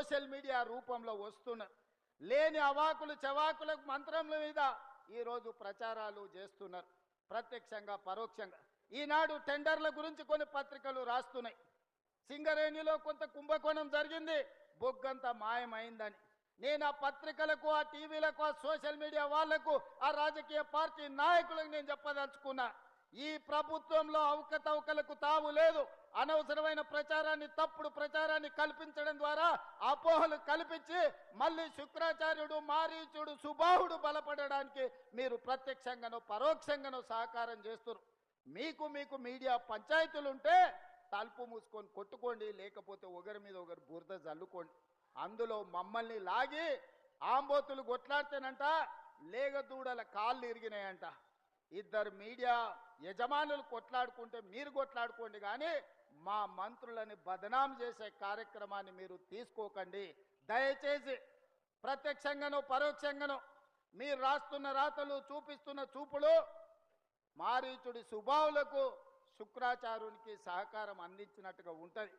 Social media రూపంలో వస్తున్నారు లేని అవాకులు చవాకులకు మంత్రముల మీద ఈరోజు ప్రచారాలు చేస్తున్నారు. ప్రత్యక్షంగా పరోక్షంగా. ఈనాడు టెండర్ల గురించి కొన్ని పత్రికలు రాస్తున్నాయి. సింగరేణిలో కొంత కుంభకోణం జరిగింది. బొగ్గంత మాయమైందని. నేను ఆ పత్రికలకు ఆ టీవీలకు ఆ సోషల్ మీడియా వాళ్ళకు ఆ రాజకీయ పార్టీ నాయకులకు నేను చెప్పదలుచుకున్నా. ఈ ప్రభుత్వంలో అవకతవకలకు తావు లేదు. అనవసరమైన ప్రచారాన్ని తప్పుడు ప్రచారాన్ని కల్పించడం ద్వారా అపోహలు కల్పించి మళ్ళీ శుక్రాచార్యుడు మారీచుడు సుబాహుడు బలపడడానికి మీరు ప్రత్యక్షంగానో పరోక్షంగానో సహకారం చేస్తున్నారు మీకు మీకు మీడియా పంచాయతీలు ఉంటే తలుపు మూసుకొని కొట్టుకోండి లేకపోతే ఒకరి మీద ఒకరు బురద జల్లుకోండి. అందులో మమ్మల్ని లాగి ఆంబోతులు కొట్లాడితేనంట లేగదూడల కాళ్ళు ఇరిగినాయంట. ఇద్దరు మీడియా యజమానులు కొట్లాడుకుంటే మీరు కొట్లాడుకోండి కానీ మా మంత్రులని బదనాం చేసే కార్యక్రమాన్ని మీరు తీసుకోకండి. దయచేసి ప్రత్యక్షంగానో పరోక్షంగానో మీరు రాస్తున్న రాతలు చూపిస్తున్న చూపులు మారీచుడి సుభావులకు శుక్రాచార్యునికి సహకారం అందించినట్టుగా ఉంటుంది.